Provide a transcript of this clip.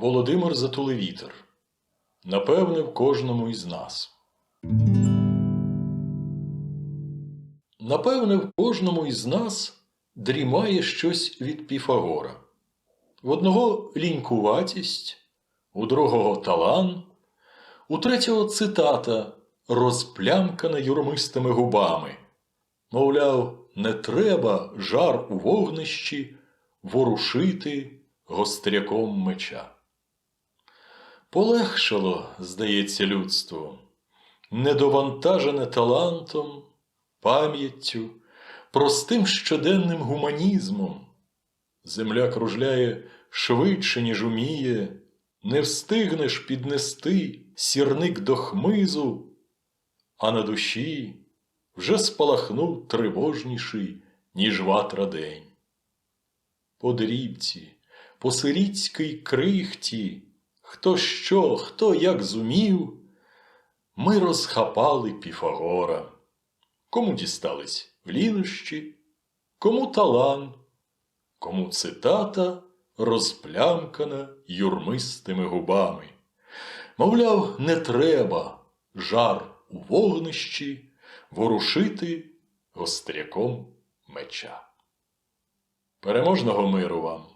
Володимир Затулевітер. Напевне, в кожному із нас. Напевне, в кожному із нас дрімає щось від Піфагора. В одного лінькуватість, у другого талан, у третього цитата, розплямкана юрмистими губами. Мовляв, не треба жар у вогнищі ворушити гостряком меча. Полегшало, здається, людству, недовантажене талантом, пам'яттю, простим щоденним гуманізмом. Земля кружляє швидше, ніж уміє, не встигнеш піднести сірник до хмизу, а на душі вже спалахнув тривожніший, ніж ватра день. По дрібці, по сирітській крихті, хто що, хто як зумів, ми розхапали Піфагора. Кому дістались влінощі, кому талан, кому цитата розплямкана юрмистими губами. Мовляв, не треба жар у вогнищі ворушити гостряком меча. Переможного миру вам!